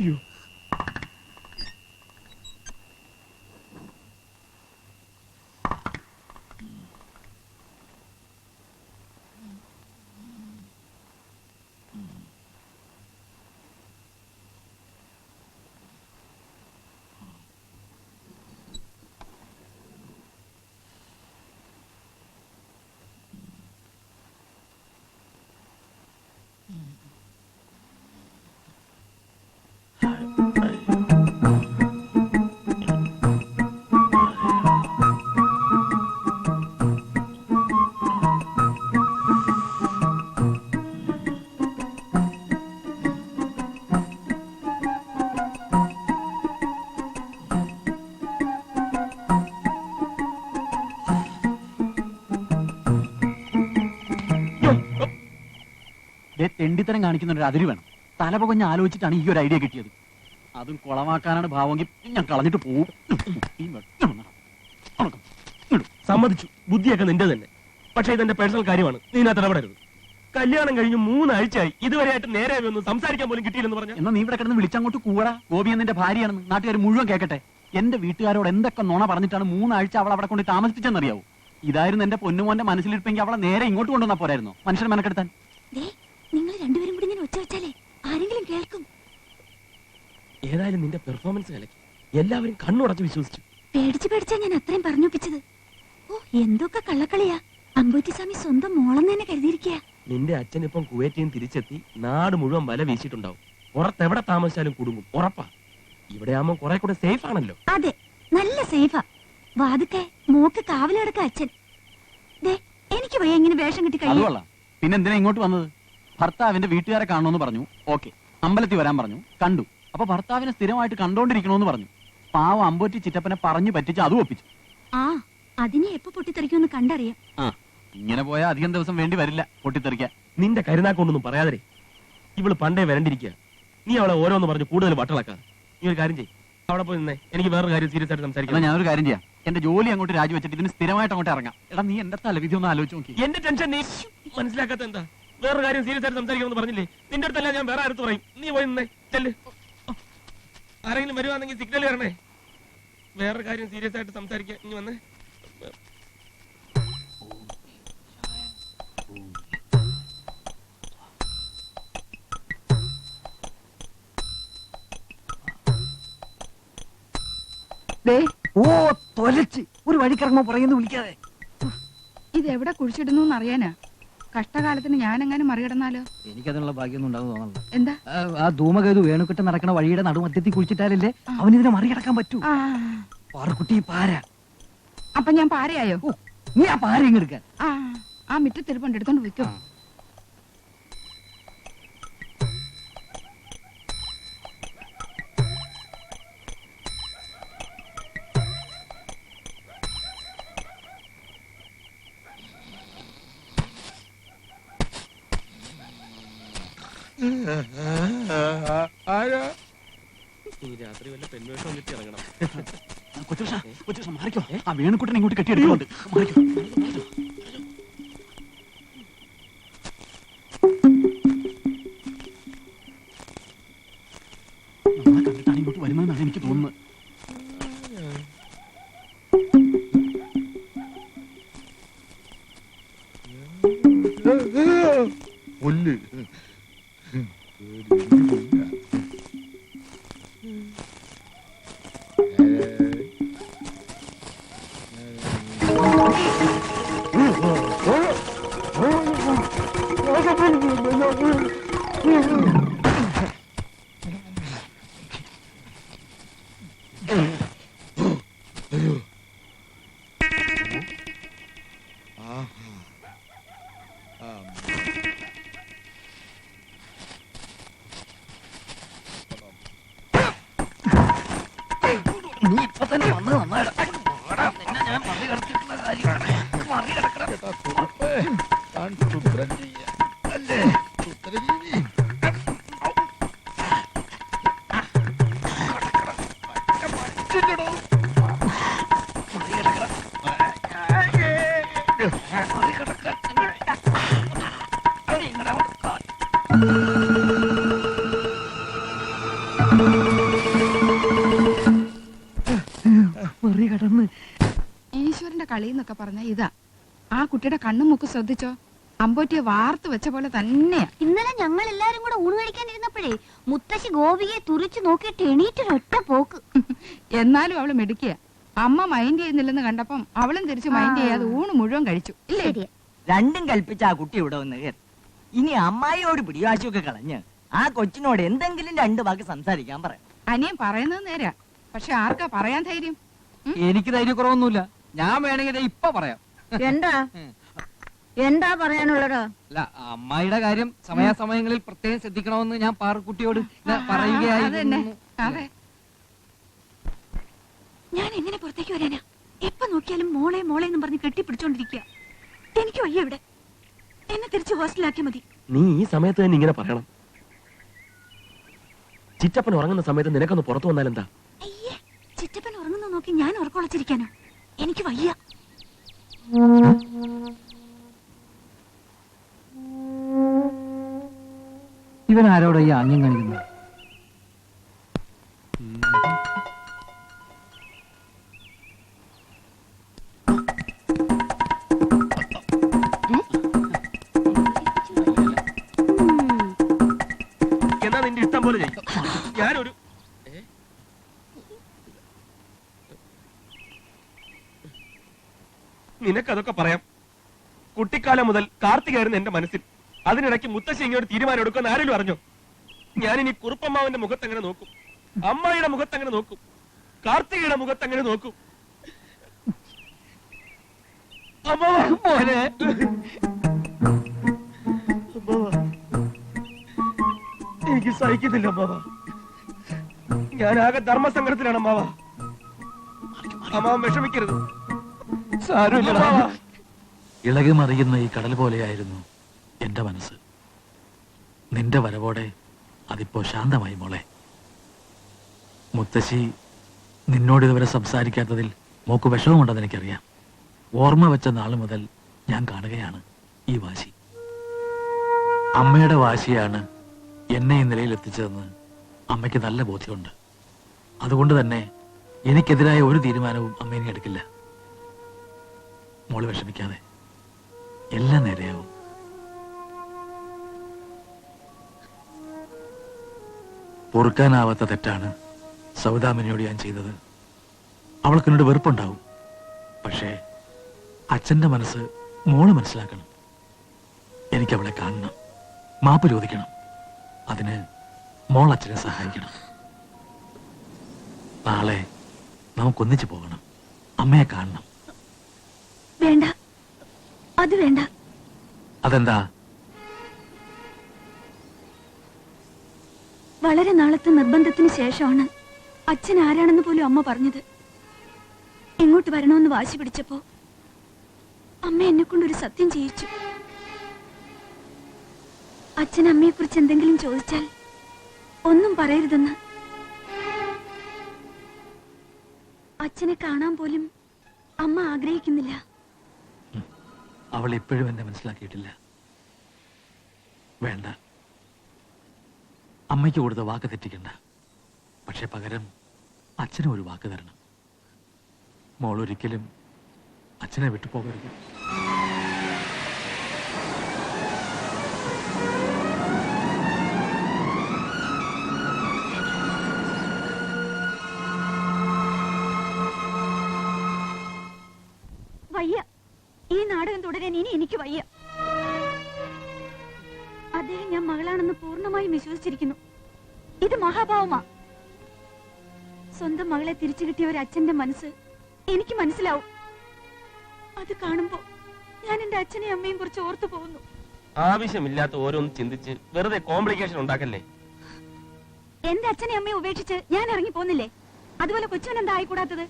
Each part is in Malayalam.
you. തെണ്ടിത്തരം കാണിക്കുന്ന ഒരു അതിര് വേണം. തല പുകഞ്ഞ് ആലോചിച്ചിട്ടാണ് ഈ ഒരു ഐഡിയ കിട്ടിയത്. അതും കുളമാക്കാനാണ് ഭാവമെങ്കിൽ ഞാൻ കളഞ്ഞിട്ട് പോവും. സമ്മതിച്ചു. ബുദ്ധിയൊക്കെ നിന്റെ തന്നെ. പക്ഷെ ഇതെന്റെ പേഴ്സണൽ കാര്യമാണ്. നീ ഇതിനകത്ത് ഇടപെടരുത്. കല്യാണം കഴിഞ്ഞ് മൂന്നാഴ്ചയായി. ഇതുവരെയായിട്ട് നേരെ ഒന്ന് സംസാരിക്കാൻ പോലും കിട്ടിയില്ലെന്ന് പറഞ്ഞു? എന്നാ നീ ഇവിടെ കിടന്ന് വിളിച്ചങ്ങോട്ട് കൂടാ ഗോപി എന്നെ ഭാര്യയാണ്. നാട്ടുകാർ മുഴുവൻ കേൾക്കട്ടെ എന്റെ വീട്ടുകാരോട് എന്തൊക്കെ നുണ പറഞ്ഞിട്ടാണ് മൂന്നാഴ്ച അവൾ അവിടെ കൊണ്ട് താമസിപ്പിച്ചെന്നറിയാവൂ ഇതായിരുന്നു എന്റെ പൊന്നുമോന്റെ മനസ്സിലിരിപ്പെങ്കിൽ അവളെ നേരെ ഇങ്ങോട്ട് കൊണ്ടുവന്നാ പോരായിരുന്നു? മനുഷ്യനെ മെനക്കെടുത്താൻ. ദേ നിങ്ങൾ രണ്ടുപേരും കൂടി ഞാൻ ഒച്ച വെച്ചാലേ? ആരെങ്കിലും കേൾക്കും. ഏതായാലും നിന്റെ പെർഫോമൻസ് കലക്കി. എല്ലാവരും കണ്ണുടച്ച് വിശ്വസിച്ചു. പേടിച്ച് പേടിച്ചാ ഞാൻ അത്രയും പറഞ്ഞൊപ്പിച്ചത്. ഓ എന്തൊക്കെ കള്ളക്കളിയാ. അമ്പൂറ്റിസ്വാമി സ്വന്തം മോളെന്ന് തന്നെ കരുതിയിരിക്കുക നിന്റെ അച്ഛൻ ഇപ്പം കുവൈറ്റിൽ നിന്ന് തിരിച്ചെത്തി നാട് മുഴുവൻ വല വീശിട്ടുണ്ടാവും പുറത്തെവിടെ താമസിച്ചാലും കുടുങ്ങും. ഉറപ്പാ. ഇവിടെ ആവുമ്പോ കുറെ കൂടെ സേഫ് ആണല്ലോ. അതെ നല്ല സേഫാ വാതുക്കെ മോക്ക് കാവലടക്ക അച്ഛൻ. ദേ എനിക്ക് പോയി ഇങ്ങനെ വേഷം കിട്ടി കഴിഞ്ഞു പിന്നെന്തിനാ പിന്നെ എന്തിനാ ഇങ്ങോട്ട് വന്നത്? ഭർത്താവിന്റെ വീട്ടുകാരെ കാണണമെന്ന് പറഞ്ഞു. ഓക്കെ. അമ്പലത്തിൽ വരാൻ പറഞ്ഞു. കണ്ടു. അപ്പൊ ഭർത്താവിനെ സ്ഥിരമായിട്ട് കണ്ടോണ്ടിരിക്കണമെന്ന് പറഞ്ഞു. പാവം അമ്പോറ്റി ചിറ്റപ്പനെ പറഞ്ഞു പറ്റിച്ച് അതും ഒപ്പിച്ചു. ആ അതിനെ എപ്പോ പൊട്ടിത്തെറിക്കുമെന്ന് കണ്ടറിയാം. ആ ഇങ്ങനെ പോയാൽ അധികം ദിവസം വേണ്ടി വരില്ല പൊട്ടിത്തെറിക്കാൻ. നിന്റെ കരുനാക്കൊണ്ടൊന്നും പറയാതെ ഇവൾ പണ്ടേ വരണ്ടിരിക്കുക നീ അവളെ ഓരോന്ന് പറഞ്ഞു കൂടുതൽ വട്ടളക്ക. നീ ഒരു കാര്യം ചെയ്യ്. അവിടെ പോയി നിന്നേ. എനിക്ക് വേറൊരു കാര്യം സീരിയസ് ആയിട്ട് സംസാരിക്കാം സംസാരിക്കണം ഞാനൊരു കാര്യം ചെയ്യാം. എന്റെ ജോലി അങ്ങോട്ട് രാജിവെച്ചിട്ട് ഇതിന് സ്ഥിരമായിട്ട് അങ്ങോട്ട് ഇറങ്ങാം. എടാ നീ എന്റെ തലവിധി ഒന്ന് ആലോചിച്ച് നോക്കി. എന്റെ ടെൻഷൻ നീ മനസ്സിലാക്കാത്ത എന്താ? വേറൊരു കാര്യം സീരിയസ് ആയിട്ട് സംസാരിക്കണമെന്ന് പറഞ്ഞില്ലേ? നിന്റെ അടുത്തല്ല ഞാൻ വേറെ അടുത്ത് പറയും. നീ പോയി നിന്നേ. ചെല്ല്. ആരെങ്കിലും വരുവാണെങ്കിൽ സിഗ്നൽ വരണേ വേറൊരു കാര്യം സീരിയസ് ആയിട്ട് സംസാരിക്കാൻ ഇനി വന്നേ. ഓ തൊലച്ച്. ഒരു വഴിക്കിറങ്ങുമ്പോ പറയുന്നു വിളിക്കാതെ. ഇത് എവിടെ കുഴിച്ചിടുന്നു അറിയാനാ കഷ്ടകാലത്തിന് ഞാനെങ്ങനെ മറികടന്നാലോ? എനിക്കതിനുള്ള ഭാഗ്യമൊന്നും ഉണ്ടാവും തോന്നുന്നു എന്താ? ആ ധൂമകേതു വേണുക്കെട്ട് നടക്കണ വഴിയുടെ നടുമധ്യത്തിൽ കുഴിച്ചിട്ടാലല്ലേ അവൻ ഇതിനെ മറികടക്കാൻ പറ്റൂ. ആ. പാറക്കുട്ടി പാര. അപ്പൊ ഞാൻ പാരയായോ? ഓ നീ ആ പാര ഇങ്ങെടുക്കാൻ ആ ആ മിറ്റത്തിരിപ്പുണ്ട് എടുത്തോണ്ട് വെക്കോ ആ. ഈ രാത്രി വല്ല പെൺവേഷം കിട്ടി ഇറങ്ങണം. കൊച്ചുഷ കൊച്ചുഷ മാറിക്കോ. ആ വേണുക്കുട്ടനെ ഇങ്ങോട്ട് കെട്ടിയെടുക്കുന്നുണ്ട് മാറിക്കോ. നീ ഇപ്പൊ തന്നെ വന്നത് നന്നായിട്ട് നിന്നെ ഞാൻ മറികടത്തിയിട്ടുള്ള കാര്യം മറികടക്കണം താൻ അല്ലേ ചെയ്യാം അല്ലേ ശുദ്രജീവി ഈശ്വരന്റെ കളി എന്നൊക്കെ പറഞ്ഞ ഇതാ. ആ കുട്ടിയുടെ കണ്ണും മുക്ക് ശ്രദ്ധിച്ചോ? അമ്പോറ്റിയെ വാർത്ത് വെച്ച പോലെ തന്നെയാ. ഇന്നലെ ഞങ്ങൾ എല്ലാരും കൂടെ ഊണ് കഴിക്കാനിരുന്നപ്പോഴേ മുത്തശ്ശി ഗോപിയെ തുറിച്ചു നോക്കിയിട്ട് എണീറ്റൊരൊറ്റ പോക്ക്. എന്നാലും അവൾ മിടുക്കിയ. അമ്മ മൈൻഡ് ചെയ്യുന്നില്ലെന്ന് കണ്ടപ്പം അവളും തിരിച്ച് മൈൻഡ് ചെയ്യാതെ ഊണ് മുഴുവൻ കഴിച്ചു. ഇല്ലേ? രണ്ടും കൽപ്പിച്ച ആ കുട്ടി ഇവിടെ വന്ന് കയറി. ഇനി അമ്മായിയോട് പിടിവാശിയൊക്കെ കളഞ്ഞ് ആ കൊച്ചിനോട് എന്തെങ്കിലും രണ്ടു വാക്ക് സംസാരിക്കാൻ പറയാം. അനിയൻ പറയുന്നത് നേരാ. പക്ഷെ ആർക്കാ പറയാൻ ധൈര്യം? എനിക്ക് ധൈര്യക്കുറവൊന്നുമില്ല. ഞാൻ വേണമെങ്കിൽ ഇപ്പൊ പറയാം. എന്താ? എന്താ പറയാനുള്ളത്? അല്ല അമ്മായിയുടെ കാര്യം സമയാസമയങ്ങളിൽ പ്രത്യേകം ശ്രദ്ധിക്കണമെന്ന് ഞാൻ പാറക്കുട്ടിയോട് പറയുകയായിരുന്നു. ഞാൻ എങ്ങനെ പുറത്തേക്ക് വരാനാ? എപ്പൊ നോക്കിയാലും മോളെ മോളെ എന്ന് പറഞ്ഞ് കെട്ടിപ്പിടിച്ചോണ്ടിരിക്കുക എനിക്ക് വയ്യ ഇവിടെ. എന്നെ തിരിച്ച് ഹോസ്റ്റലാക്കിയ മതി. നീ ഈ സമയത്ത് തന്നെ ഇങ്ങനെ പറയണം. ചിറ്റപ്പൻ ഉറങ്ങുന്ന സമയത്ത് നിനക്കൊന്ന് പുറത്തു വന്നാൽ എന്താ ചിറ്റപ്പൻ നോക്കി ഞാൻ ഉറക്കൊളച്ചിരിക്കാനോ. എനിക്ക് വയ്യ. ഇവൻ ആരോടെ ഈ ആംഗ്യം കാണിക്കുന്നത്? എന്നാ നിന്റെ ഇഷ്ടം പോലെ ചെയ്യും. ഞാനൊരു നിനക്കതൊക്കെ പറയാം. കുട്ടിക്കാലം മുതൽ കാർത്തികായിരുന്നു എന്റെ മനസ്സിൽ. അതിനിടയ്ക്ക് മുത്തശ്ശി ഇങ്ങോട്ട് തീരുമാനം എടുക്കുമെന്ന് ആരെങ്കിലും അറിഞ്ഞോ? ഞാനിനി കുറുപ്പമ്മാവന്റെ മുഖത്ത് അങ്ങനെ നോക്കും. അമ്മയുടെ മുഖത്ത് അങ്ങനെ നോക്കും. കാർത്തികയുടെ മുഖത്ത് അങ്ങനെ നോക്കും എനിക്ക് സഹിക്കുന്നില്ല അമ്മാവ. ഞാൻ ആകെ ധർമ്മസങ്കടത്തിലാണ് അമ്മാവ. അമ്മാവൻ വിഷമിക്കരുത്. സാരമില്ലടാ മറിയുന്ന ഈ കടൽ പോലെയായിരുന്നു എന്റെ മനസ്സ്. നിന്റെ വരവോടെ അതിപ്പോ ശാന്തമായി മോളെ. മുത്തശ്ശി നിന്നോട് ഇതുവരെ സംസാരിക്കാത്തതിൽ മോക്ക് വിഷമമുണ്ടെന്ന് എനിക്കറിയാം. ഓർമ്മ വെച്ച നാൾ മുതൽ ഞാൻ കാണുകയാണ് ഈ വാശി. അമ്മയുടെ വാശിയാണ് എന്നെ ഈ നിലയിൽ എത്തിച്ചതെന്ന് അമ്മയ്ക്ക് നല്ല ബോധ്യമുണ്ട്. അതുകൊണ്ട് തന്നെ എനിക്കെതിരായ ഒരു തീരുമാനവും അമ്മ ഇനി എടുക്കില്ല. മോൾ വിഷമിക്കാതെ. എല്ലാം നേരെയാവും. പൊറുക്കാനാവാത്ത തെറ്റാണ് സൗദാമിനിയോട് ഞാൻ ചെയ്തത്. അവൾക്ക് എന്നോട് വെറുപ്പുണ്ടാവും. പക്ഷേ അച്ഛന്റെ മനസ്സ് മോൾ മനസ്സിലാക്കണം. എനിക്ക് അവളെ കാണണം. മാപ്പ് ചോദിക്കണം. അതിന് മോൾ അച്ഛനെ സഹായിക്കണം. നാളെ നമുക്കൊന്നിച്ചു പോകണം. അമ്മയെ കാണണം. വേണ്ട. അത് വേണ്ട. അതെന്താ? വളരെ നാളത്തെ നിർബന്ധത്തിന് ശേഷമാണ് അച്ഛൻ ആരാണെന്ന് പോലും അമ്മ പറഞ്ഞത്. ഇങ്ങോട്ട് വരണമെന്ന് വാശി പിടിച്ചപ്പോ അമ്മ എന്നെ കൊണ്ടൊരു സത്യം ചെയ്യിച്ചു. അച്ഛൻ അമ്മയെ കുറിച്ച് എന്തെങ്കിലും ചോദിച്ചാൽ ഒന്നും പറയരുതെന്ന്. അച്ഛനെ കാണാൻ പോലും അമ്മ ആഗ്രഹിക്കുന്നില്ല. അവൾ ഇപ്പോഴും എന്നെ മനസ്സിലാക്കിയിട്ടില്ല. വേണ്ട. അമ്മയ്ക്ക് കൊടുത്ത വാക്ക് തെറ്റിക്കണ്ട. പക്ഷെ പകരം അച്ഛനും ഒരു വാക്ക് തരണം. മോൾ ഒരിക്കലും അച്ഛനെ വിട്ടു പോകരുത്. എനിക്ക് വയ്യ. അദ്ദേഹം ഞാൻ മകളാണെന്ന് പൂർണമായും വിശ്വസിച്ചിരിക്കുന്നു. ഇത് മഹാഭാവമാ സ്വന്തം മകളെ തിരിച്ചു കിട്ടിയ ഒരു അച്ഛന്റെ മനസ്സ് എനിക്ക് മനസ്സിലാവും. അത് കാണുമ്പോ ഞാൻ എന്റെ അച്ഛനെയും അമ്മയും കുറിച്ച് ഓർത്തു പോകുന്നു. ആവശ്യമില്ലാത്ത ഓരോന്ന് ചിന്തിച്ച് വെറുതെ കോംപ്ലിക്കേഷൻ ഉണ്ടാക്കല്ലേ? എന്റെ അച്ഛനെയും അമ്മയും ഉപേക്ഷിച്ച് ഞാൻ ഇറങ്ങി പോന്നില്ലേ? അതുപോലെ കൊച്ചുവൻ എന്താ ആയിക്കൂടാത്തത്?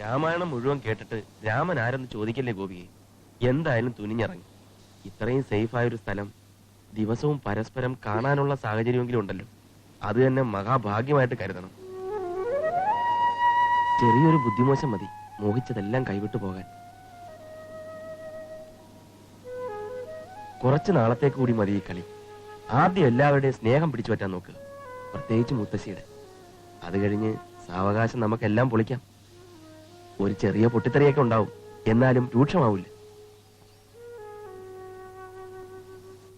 രാമായണം മുഴുവൻ കേട്ടിട്ട് രാമൻ ആരെന്ന് ചോദിക്കല്ലേ ഗോപിയെ? എന്തായാലും തുനിഞ്ഞിറങ്ങി. ഇത്രയും സേഫ് ആയ ഒരു സ്ഥലം ദിവസവും പരസ്പരം കാണാനുള്ള സാഹചര്യമെങ്കിലും ഉണ്ടല്ലോ. അത് തന്നെ മഹാഭാഗ്യമായിട്ട് കരുതണം. ചെറിയൊരു ബുദ്ധിമോശം മതി. മോഹിച്ചതെല്ലാം കൈവിട്ടു പോകാൻ. കുറച്ച് നാളത്തേക്ക് കൂടി മതി ഈ കളി. ആദ്യം എല്ലാവരുടെയും സ്നേഹം പിടിച്ചു പറ്റാൻ നോക്കുക പ്രത്യേകിച്ച് മുത്തശ്ശിയുടെ. അത് കഴിഞ്ഞ് സാവകാശം നമുക്കെല്ലാം പൊളിക്കാം. ഒരു ചെറിയ പൊട്ടിത്തെറിയൊക്കെ ഉണ്ടാവും. എന്നാലും രൂക്ഷമാവില്ല.